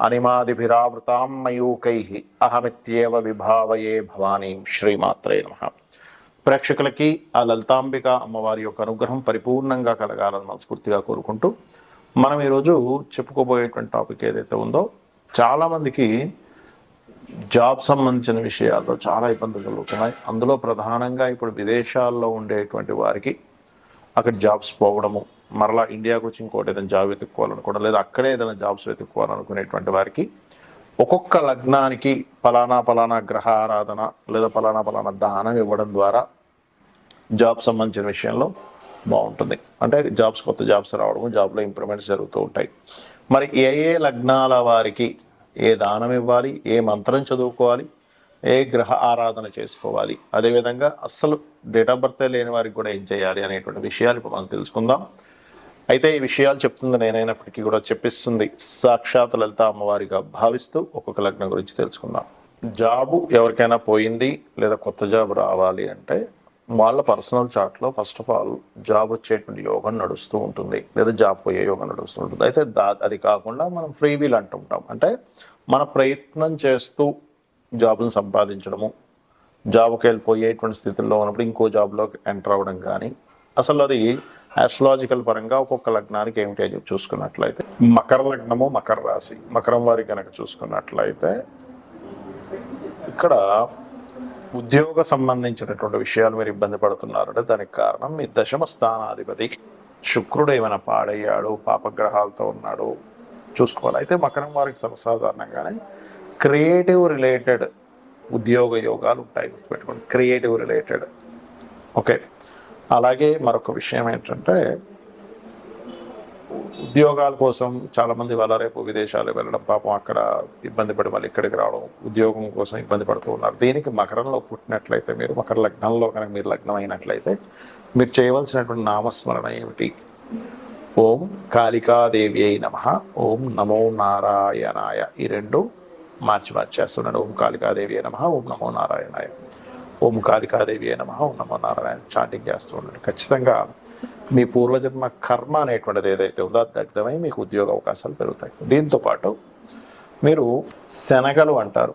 అనిమాదిభిరావృతాం మయూకై అహమిత్యేవ విభావయే భవానీ శ్రీమాత్రే నమ. ప్రేక్షకులకి ఆ లలితాంబిక అమ్మవారి యొక్క అనుగ్రహం పరిపూర్ణంగా కలగాలని మనస్ఫూర్తిగా కోరుకుంటూ మనం ఈరోజు చెప్పుకోబోయేటువంటి టాపిక్ ఏదైతే ఉందో చాలామందికి జాబ్ సంబంధించిన విషయాల్లో చాలా ఇబ్బందులు కలుగుతున్నాయి అందులో ప్రధానంగా ఇప్పుడు విదేశాల్లో ఉండేటువంటి వారికి అక్కడ జాబ్స్ పోవడము మరలా ఇండియాకు వచ్చి ఇంకోటి ఏదైనా జాబ్ వెతుక్కోవాలనుకోవడం లేదా అక్కడే ఏదైనా జాబ్స్ వెతుక్కోవాలనుకునేటువంటి వారికి ఒక్కొక్క లగ్నానికి పలానా పలానా గ్రహ ఆరాధన లేదా పలానా పలానా దానం ఇవ్వడం ద్వారా జాబ్ సంబంధించిన విషయంలో బాగుంటుంది. అంటే జాబ్స్ కొత్త జాబ్స్ రావడము జాబ్లో ఇంప్రూవ్మెంట్స్ జరుగుతూ ఉంటాయి. మరి ఏ ఏ లగ్నాల వారికి ఏ దానం ఇవ్వాలి ఏ మంత్రం చదువుకోవాలి ఏ గ్రహ ఆరాధన చేసుకోవాలి అదేవిధంగా అస్సలు డేట్ ఆఫ్ బర్త్ లేని వారికి కూడా ఏం చేయాలి అనేటువంటి విషయాలు ఇప్పుడు మనం తెలుసుకుందాం. అయితే ఈ విషయాలు చెప్తుంది నేనైనప్పటికీ కూడా చెప్పిస్తుంది. సాక్షాత్ లలిత అమ్మవారిగా భావిస్తూ ఒక్కొక్క లగ్నం గురించి తెలుసుకుందాం. జాబు ఎవరికైనా పోయింది లేదా కొత్త జాబ్ రావాలి అంటే వాళ్ళ పర్సనల్ చార్ట్లో ఫస్ట్ ఆఫ్ ఆల్ జాబ్ వచ్చేటువంటి యోగం నడుస్తూ ఉంటుంది లేదా జాబ్ పోయే యోగం నడుస్తూ ఉంటుంది. అయితే దా అది కాకుండా మనం ఫ్రీ వీల్ అంటుంటాం అంటే మన ప్రయత్నం చేస్తూ జాబ్ను సంపాదించడము జాబ్కి వెళ్ళిపోయేటువంటి స్థితిలో ఉన్నప్పుడు ఇంకో జాబ్లోకి ఎంటర్ అవ్వడం కానీ అసలు అది ఆస్ట్రాలజికల్ పరంగా ఒక్కొక్క లగ్నానికి ఏమిటి అని చూసుకున్నట్లయితే మకర లగ్నము మకర రాశి. మకరం వారి కనుక చూసుకున్నట్లయితే ఇక్కడ ఉద్యోగ సంబంధించినటువంటి విషయాలు మీరు ఇబ్బంది పడుతున్నారంటే దానికి కారణం మీ దశమ స్థానాధిపతి శుక్రుడు ఏమైనా పాడయ్యాడు పాపగ్రహాలతో ఉన్నాడు. చూసుకోవాలి. అయితే మకరం వారికి సర్వసాధారణంగానే క్రియేటివ్ రిలేటెడ్ ఉద్యోగ యోగాలు ఉంటాయి గుర్తుపెట్టుకోండి. Creative related. ఓకే. అలాగే మరొక విషయం ఏంటంటే ఉద్యోగాల కోసం చాలామంది వాళ్ళ రేపు విదేశాలు వెళ్ళడం పాపం అక్కడ ఇబ్బంది పడి మళ్ళీ ఇక్కడికి రావడం ఉద్యోగం కోసం ఇబ్బంది పడుతూ ఉన్నారు. దీనికి మకరంలో పుట్టినట్లయితే మీరు మకర లగ్నంలో కనుక మీరు లగ్నం అయినట్లయితే మీరు చేయవలసినటువంటి నామస్మరణ ఏమిటి? ఓం కాళికాదేవి అయి నమ ఓం నమో నారాయణాయ. ఈ రెండు మార్చి మార్చి చేస్తున్నాడు ఓం కాళికాదేవి నమ ఓం నమో నారాయణాయ. ఓం కాళికాదేవి నమ. ఓం నమో నారాయణ చాంటింగ్ చేస్తూ ఉండండి. ఖచ్చితంగా మీ పూర్వజన్మ కర్మ అనేటువంటిది ఏదైతే ఉందో అది దగ్ధమై మీకు ఉద్యోగ అవకాశాలు పెరుగుతాయి. దీంతో పాటు మీరు శనగలు అంటారు.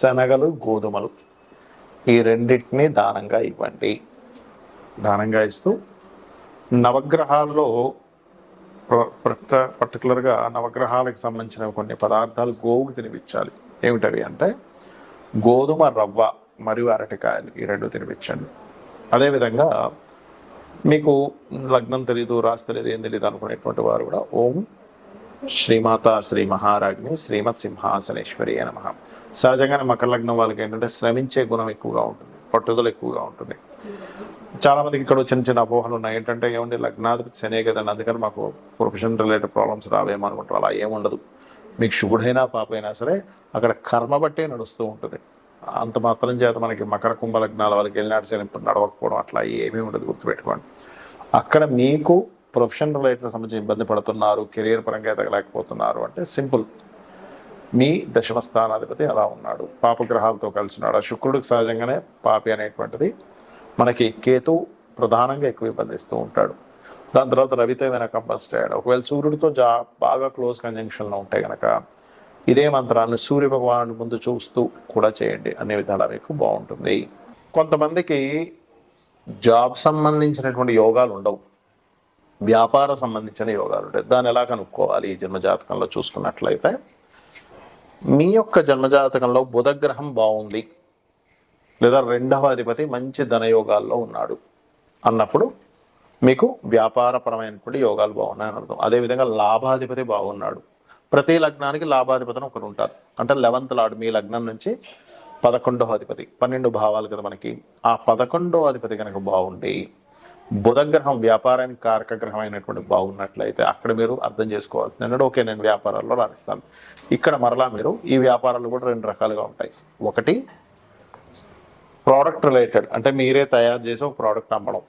శనగలు గోధుమలు ఈ రెండింటినీ దానంగా ఇవ్వండి. దానంగా ఇస్తూ నవగ్రహాల్లో పర్టికులర్గా నవగ్రహాలకు సంబంధించిన కొన్ని పదార్థాలు గోవుకి తినిపించాలి. ఏమిటవి అంటే గోధుమ రవ్వ. మరియు అరటికాయలు ఈ రెండు తినిపించండి. అదేవిధంగా మీకు లగ్నం తెలీదు రాసి తెలియదు ఏం తెలియదు అనుకునేటువంటి వారు కూడా ఓం శ్రీమాత శ్రీ మహారాజ్ని శ్రీమత్ సింహాసనేశ్వరి నమ. సహజంగానే మకర లగ్నం వాళ్ళకి ఏంటంటే శ్రమించే గుణం ఎక్కువగా ఉంటుంది పట్టుదల ఎక్కువగా ఉంటుంది. చాలా మందికి ఇక్కడ చిన్న చిన్న అపోహలు ఉన్నాయి. ఏంటంటే ఏమండి లగ్నాధిపతి శనే కదండి అందుకని మాకు ప్రొఫెషన్ రిలేటెడ్ ప్రాబ్లమ్స్ రావేమో అనుకుంటారు. అలా ఏముండదు మీకు శుభుడైనా పాపైనా సరే అక్కడ కర్మ బట్టే నడుస్తూ ఉంటుంది. అంత మాత్రం చేత మనకి మకర కుంభ లగ్నాల వాళ్ళకి వెళ్ళినాడు శని నడవకపోవడం అట్లా ఏమీ ఉండదు గుర్తుపెట్టుకోండి. అక్కడ మీకు ప్రొఫెషన్ రిలేటెడ్ సంబంధించి ఇబ్బంది పడుతున్నారు కెరీర్ పరంగా ఎదగలేకపోతున్నారు అంటే సింపుల్. మీ దశమ స్థానాధిపతి అలా ఉన్నాడు. పాపగ్రహాలతో కలిసి ఉన్నాడు ఆ శుక్రుడికి సహజంగానే పాపి అనేటువంటిది మనకి కేతు ప్రధానంగా ఎక్కువ ఇబ్బందిస్తూ ఉంటాడు. దాని తర్వాత రవితో ఏమైనా కంపల్సరీ అయ్యాడు. ఒకవేళ సూర్యుడితో జా బాగా క్లోజ్ కంజంక్షన్లో ఉంటే కనుక ఇదే మంత్రాన్ని సూర్య భగవాను ముందు చూస్తూ కూడా చేయండి. అనే విధాలా మీకు బాగుంటుంది. కొంతమందికి జాబ్ సంబంధించినటువంటి యోగాలు ఉండవు. వ్యాపార సంబంధించిన యోగాలు ఉంటాయి. దాన్ని ఎలా కనుక్కోవాలి? ఈ జన్మజాతకంలో చూసుకున్నట్లయితే మీ యొక్క జన్మజాతకంలో బుధగ్రహం బాగుంది. లేదా రెండవ అధిపతి మంచి ధనయోగాల్లో ఉన్నాడు అన్నప్పుడు మీకు వ్యాపారపరమైనటువంటి యోగాలు బాగున్నాయని అర్థం. అదేవిధంగా లాభాధిపతి బాగున్నాడు. ప్రతి లగ్నానికి లాభాధిపతిని ఒకరు ఉంటారు. అంటే లెవెంత్ లాడు మీ లగ్నం నుంచి పదకొండవ అధిపతి పన్నెండు భావాలు కదా మనకి. ఆ పదకొండవ అధిపతి కనుక బాగుండి బుధగ్రహం వ్యాపారానికి కారక గ్రహం అయినటువంటి బాగున్నట్లయితే అక్కడ మీరు అర్థం చేసుకోవాల్సింది ఏంటంటే ఓకే నేను వ్యాపారాల్లో రాణిస్తాను. ఇక్కడ మరలా మీరు ఈ వ్యాపారాలు కూడా రెండు రకాలుగా ఉంటాయి. ఒకటి ప్రోడక్ట్ రిలేటెడ్ అంటే మీరే తయారు చేసి ఒక ప్రోడక్ట్ అమ్మడం.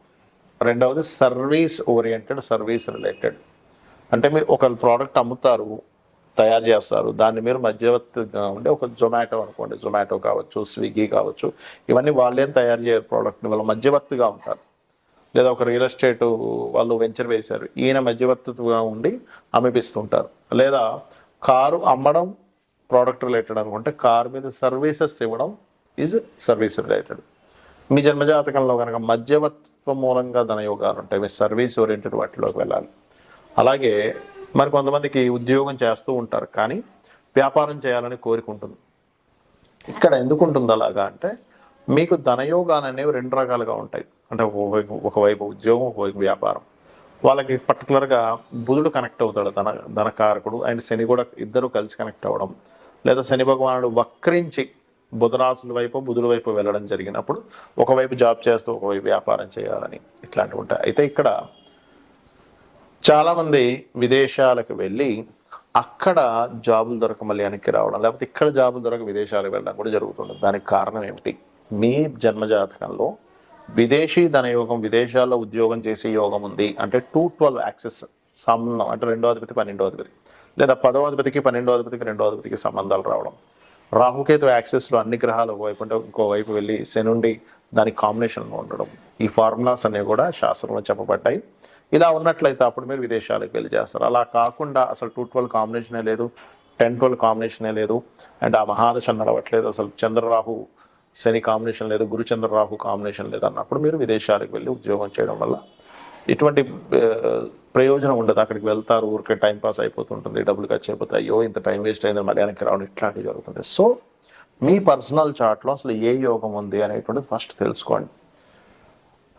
రెండవది సర్వీస్ ఓరియంటెడ్ సర్వీస్ రిలేటెడ్ అంటే మీరు ఒక ప్రోడక్ట్ అమ్ముతారు తయారు చేస్తారు. దాన్ని మీరు మధ్యవర్తిగా ఉండే ఒక జొమాటో అనుకోండి. జొమాటో కావచ్చు స్విగ్గీ కావచ్చు ఇవన్నీ వాళ్ళేం తయారు చేయరు ప్రోడక్ట్ని వాళ్ళు మధ్యవర్తిగా ఉంటారు. లేదా ఒక రియల్ ఎస్టేట్ వాళ్ళు వెంచర్ వేశారు. ఈయన మధ్యవర్తిగా ఉండి అమ్మిపిస్తుంటారు. లేదా కారు అమ్మడం ప్రోడక్ట్ రిలేటెడ్ అనుకుంటే కారు మీద సర్వీసెస్ ఇవ్వడం ఈజ్ సర్వీస్ రిలేటెడ్ మీ జన్మజాతకంలో కనుక మధ్యవర్తిత్వ మూలంగా ధనయోగాలు ఉంటాయి. మీ సర్వీస్ ఓరియంటెడ్ వాటిలోకి వెళ్ళాలి. అలాగే మరి కొంతమందికి ఉద్యోగం చేస్తూ ఉంటారు కానీ వ్యాపారం చేయాలని కోరిక ఉంటుంది. ఇక్కడ ఎందుకు ఉంటుంది అలాగా అంటే మీకు ధనయోగాలు అనేవి రెండు రకాలుగా ఉంటాయి. అంటే ఒకవైపు ఒకవైపు ఉద్యోగం ఒకవైపు వ్యాపారం. వాళ్ళకి పర్టికులర్గా బుధుడు కనెక్ట్ అవుతాడు ధన ధనకారకుడు. అండ్ శని కూడా ఇద్దరు కలిసి కనెక్ట్ అవ్వడం. లేదా శని భగవానుడు వక్రించి బుధరాసుల వైపు బుధుల వైపు వెళ్ళడం జరిగినప్పుడు ఒకవైపు జాబ్ చేస్తూ ఒకవైపు వ్యాపారం చేయాలని ఇట్లాంటివి ఉంటాయి. అయితే ఇక్కడ చాలామంది విదేశాలకు వెళ్ళి అక్కడ జాబులు దొరక మళ్ళీ వెనక్కి రావడం లేకపోతే ఇక్కడ జాబులు దొరక విదేశాలకు వెళ్ళడం కూడా జరుగుతుంది దానికి కారణం ఏమిటి? మీ జన్మజాతకంలో విదేశీ ధనయోగం విదేశాల్లో ఉద్యోగం చేసే యోగం ఉంది అంటే టూ ట్వెల్వ్ యాక్సెస్ సంబంధం అంటే రెండో అధిపతి పన్నెండో అధిపతి లేదా పదో అధిపతికి పన్నెండో అధిపతికి రెండో అధిపతికి సంబంధాలు రావడం. రాహుకేతు యాక్సెస్లో అన్ని గ్రహాలు ఒకవైపు అంటే ఇంకోవైపు వెళ్ళి శనుండి దాని కాంబినేషన్లో ఉండడం. ఈ ఫార్ములాస్ అనేవి కూడా శాస్త్రంలో చెప్పబడ్డాయి. ఇలా ఉన్నట్లయితే అప్పుడు మీరు విదేశాలకు వెళ్ళి చేస్తారు. అలా కాకుండా అసలు టూ ట్వెల్వ్ కాంబినేషనే లేదు టెన్ ట్వెల్వ్ కాంబినేషనే లేదు అండ్ ఆ మహాదశ నడవట్లేదు. అసలు చంద్రరాహు శని కాంబినేషన్ లేదు గురు చంద్రరాహు కాంబినేషన్ లేదు అన్నప్పుడు మీరు విదేశాలకు వెళ్ళి ఉద్యోగం చేయడం వల్ల ఇటువంటి ప్రయోజనం ఉండదు. అక్కడికి వెళ్తారు ఊరికే టైం పాస్ అయిపోతుంటుంది డబ్బులు ఖర్చు అయిపోతాయి. అయ్యో ఇంత టైం వేస్ట్ అయింది మళ్ళీ వెనక్కి రావడం ఇట్లాంటివి జరుగుతుంది సో మీ పర్సనల్ చార్ట్లో అసలు ఏ యోగం ఉంది అనేటువంటిది ఫస్ట్ తెలుసుకోండి.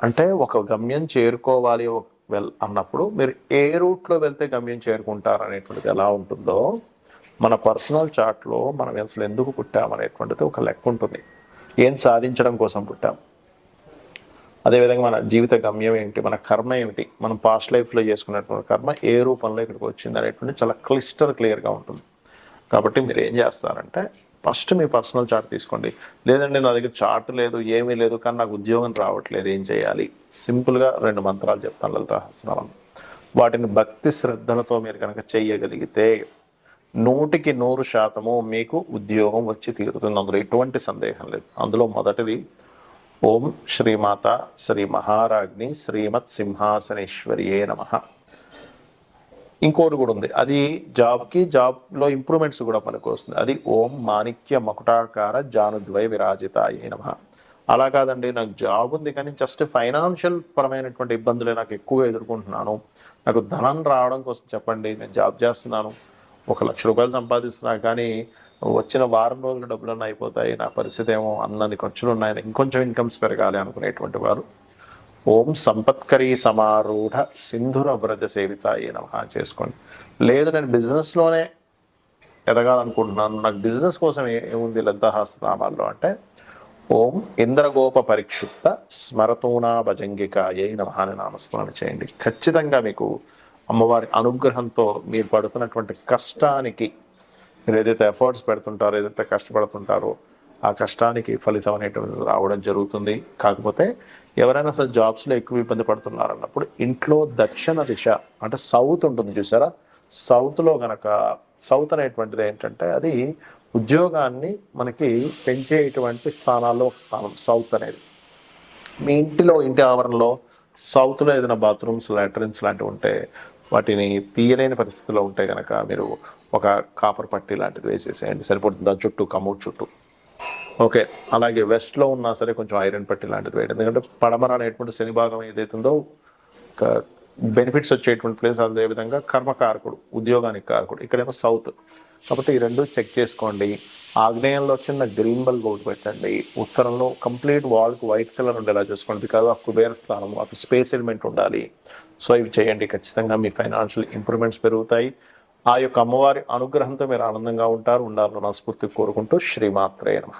అంటే ఒక గమ్యం చేరుకోవాలి ఒక- వెల్ అన్నప్పుడు మీరు ఏ రూట్లో వెళ్తే గమ్యం చేరుకుంటారు అనేటువంటిది ఎలా ఉంటుందో మన పర్సనల్ చార్ట్లో మనం అసలు ఎందుకు పుట్టాం అనేటువంటిది ఒక లెక్క ఉంటుంది. ఏం సాధించడం కోసం పుట్టాం. అదేవిధంగా మన జీవిత గమ్యం ఏంటి మన కర్మ ఏమిటి మనం పాస్ట్ లైఫ్లో చేసుకున్నటువంటి కర్మ ఏ రూపంలో ఇక్కడికి వచ్చింది అనేటువంటి చాలా క్లిస్టర్ క్లియర్గా ఉంటుంది. కాబట్టి మీరు ఏం చేస్తారంటే ఫస్ట్ మీ పర్సనల్ చార్ట్ తీసుకోండి. లేదండి నా దగ్గర చార్ట్ లేదు ఏమీ లేదు కానీ నాకు ఉద్యోగం రావట్లేదు ఏం చేయాలి? సింపుల్గా రెండు మంత్రాలు చెప్తాను లలిత సహస్రనామం వాటిని భక్తి శ్రద్ధలతో మీరు కనుక చేయగలిగితే నూటికి నూరు శాతము మీకు ఉద్యోగం వచ్చి తీరుతుంది. అందులో ఎటువంటి సందేహం లేదు. అందులో మొదటిది ఓం శ్రీమాత శ్రీ మహారాజ్ని శ్రీమత్ సింహాసనేశ్వరియే నమ. ఇంకోటి కూడా ఉంది. అది జాబ్కి జాబ్లో ఇంప్రూవ్మెంట్స్ కూడా మనకు వస్తుంది. అది ఓం మాణిక్య మకుటాకార జానుద్వయ విరాజితాయ నమ. అలా కాదండి నాకు జాబ్ ఉంది కానీ జస్ట్ ఫైనాన్షియల్ పరమైనటువంటి ఇబ్బందులే నాకు ఎక్కువగా ఎదుర్కొంటున్నాను. నాకు ధనం రావడం కోసం చెప్పండి నేను జాబ్ చేస్తున్నాను. ఒక లక్ష రూపాయలు సంపాదిస్తున్నా కానీ వచ్చిన వారం రోజుల డబ్బులన్నీ అయిపోతాయి. నా పరిస్థితి ఏమో అన్నీ ఖర్చులు ఉన్నాయి. ఇంకొంచెం ఇన్కమ్స్ పెరగాలి అనుకునేటువంటి వారు ఓం సంపత్కరీ సమారూఢ సింధుర వ్రజ సేవితాయి నమ చేసుకోండి. లేదు నేను బిజినెస్లోనే ఎదగాలనుకుంటున్నాను. నాకు బిజినెస్ కోసం ఏముంది లలితహాస్నామాల్లో అంటే ఓం ఇంద్రగోప పరిక్షిప్త స్మరతూనా భజంగికాయై నమ అని నామస్మరణ చేయండి. ఖచ్చితంగా మీకు అమ్మవారి అనుగ్రహంతో మీరు పడుతున్నటువంటి కష్టానికి మీరు ఏదైతే ఎఫర్ట్స్ పెడుతుంటారో ఏదైతే కష్టపడుతుంటారో ఆ కష్టానికి ఫలితం అనేటువంటిది రావడం జరుగుతుంది. కాకపోతే ఎవరైనా అసలు జాబ్స్లో ఎక్కువ ఇబ్బంది పడుతున్నారు అన్నప్పుడు ఇంట్లో దక్షిణ దిశ అంటే సౌత్ ఉంటుంది చూసారా? సౌత్లో గనక సౌత్ అనేటువంటిది ఏంటంటే అది ఉద్యోగాన్ని మనకి పెంచేటువంటి స్థానాల్లో ఒక స్థానం సౌత్ అనేది. మీ ఇంటిలో ఇంటి ఆవరణలో సౌత్లో ఏదైనా బాత్రూమ్స్ లాట్రిన్స్ లాంటివి ఉంటే వాటిని తీయలేని పరిస్థితిలో ఉంటే కనుక మీరు ఒక కాపర్ పట్టి లాంటిది వేసేసేయండి. సరిపోతుంది దాని చుట్టూ కమౌట్ చుట్టూ. ఓకే. అలాగే వెస్ట్లో ఉన్నా సరే కొంచెం ఐరన్ పట్టి లాంటిది వేయండి. ఎందుకంటే పడమర అనేటువంటి శని భాగం ఏదైతుందో బెనిఫిట్స్ వచ్చేటువంటి ప్లేస్ అదేవిధంగా కర్మకారకుడు ఉద్యోగానికి కారకుడు. ఇక్కడేమో సౌత్. కాబట్టి ఈ రెండు చెక్ చేసుకోండి. ఆగ్నేయంలో చిన్న గ్రీన్ బల్బ్ ఒకటి పెట్టండి. ఉత్తరంలో కంప్లీట్ వాల్కి వైట్ కలర్ ఉండేలా చూసుకోండి. బికాజ్ ఆఫ్ కుబేర స్థానం ఆ స్పేస్ ఎలిమెంట్ ఉండాలి. సో ఇవి చేయండి. ఖచ్చితంగా మీ ఫైనాన్షియల్ ఇంప్రూవ్మెంట్స్ పెరుగుతాయి. ఆ యొక్క అమ్మవారి అనుగ్రహంతో మీరు ఆనందంగా ఉంటారు ఉండాలని మనస్ఫూర్తి కోరుకుంటూ శ్రీమాత్రే నమ.